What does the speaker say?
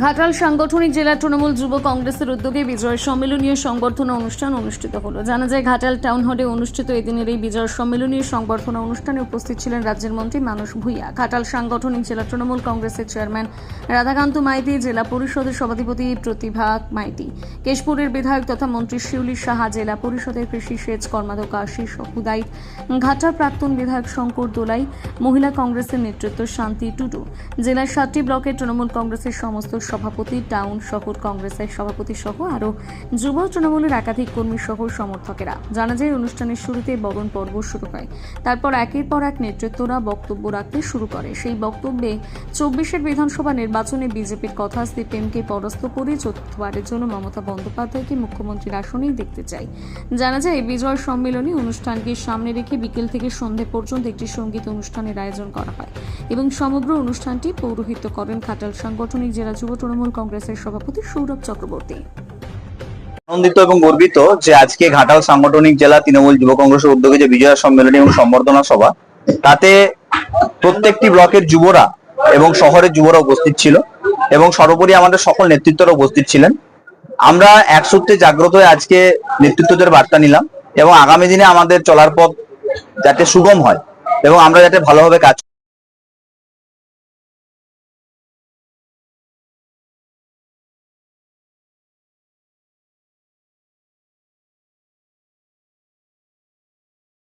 ঘাটাল সাংগঠনিক জেলা তৃণমূল যুব কংগ্রেসের উদ্যোগে বিজয় সম্মেলনীয় সংবর্ধনা অনুষ্ঠান অনুষ্ঠিত হলো। জানা যায়, ঘাটাল টাউন হলে অনুষ্ঠিত এদিনের এই বিজয় সম্মেলনীয় সংবর্ধনা অনুষ্ঠানে উপস্থিত ছিলেন রাজ্যের মন্ত্রী মানস ভূঁইয়া। ঘাটাল সাংগঠনিক জেলা তৃণমূল কংগ্রেসের চেয়ারম্যান রাধাকান্ত মাইতি, জেলা পরিষদের সভাধিপতি প্রতিভা মাইতি, কেশপুরের বিধায়ক তথা মন্ত্রী শিউলি সাহা, জেলা পরিষদের কৃষি সেচ কর্মাধ্যক্ষ আশিস হুদাইত ঘাটার প্রাক্তন বিধায়ক শঙ্কর দোলাই, মহিলা কংগ্রেসের নেতৃত্ব শান্তি টুডু। জেলার সাতটি ব্লকের তৃণমূল কংগ্রেসের সমস্ত সভাপতি, টাউন শহর কংগ্রেসের সভাপতি সহ আরও যুব তৃণমূলের একাধিক কর্মী সহ সমর্থকেরা। জানা যায়, অনুষ্ঠানের শুরুতে বরণ পর্ব শুরু হয়। তারপর একের পর এক নেতৃত্বরা বক্তব্য রাখতে শুরু করে। সেই বক্তব্যে চব্বিশের বিধানসভা নির্বাচনে বিজেপির কথা সিপিএমকে পরাস্ত করে চতুর্থবারের জন্য মমতা বন্দ্যোপাধ্যায়কে মুখ্যমন্ত্রীর আসনেই দেখতে চাই। জানা যায় বিজয় সম্মেলনী অনুষ্ঠানকে সামনে রেখে বিকেল থেকে সন্ধে পর্যন্ত একটি সংগীত অনুষ্ঠানের আয়োজন করা হয়। এবং সমগ্র অনুষ্ঠানটি পৌরোহিত্য করেন খাটাল সাংগঠনিক জেলা যুব তৃণমূল কংগ্রেসের সভাপতি সৌরভ চক্রবর্তী। আনন্দিত এবং গর্বিত যে আজকে ঘাটাল সাংগঠনিক জেলা তৃণমূল যুব কংগ্রেসের উদ্যোগে যে বিজয়া সম্মেলনী এবং সম্বর্ধনা সভা, তাতে প্রত্যেকটি ব্লকের যুবরা এবং শহরের যুবরা উপস্থিত ছিল এবং সর্বোপরি আমাদের সকল নেতৃত্বরা উপস্থিত ছিলেন। আমরা এক সূত্রে জাগ্রত হয়ে আজকে নেতৃত্বদের বার্তা নিলাম এবং আগামী দিনে আমাদের চলার পথ যাতে সুগম হয় এবং আমরা যাতে ভালোভাবে কাজ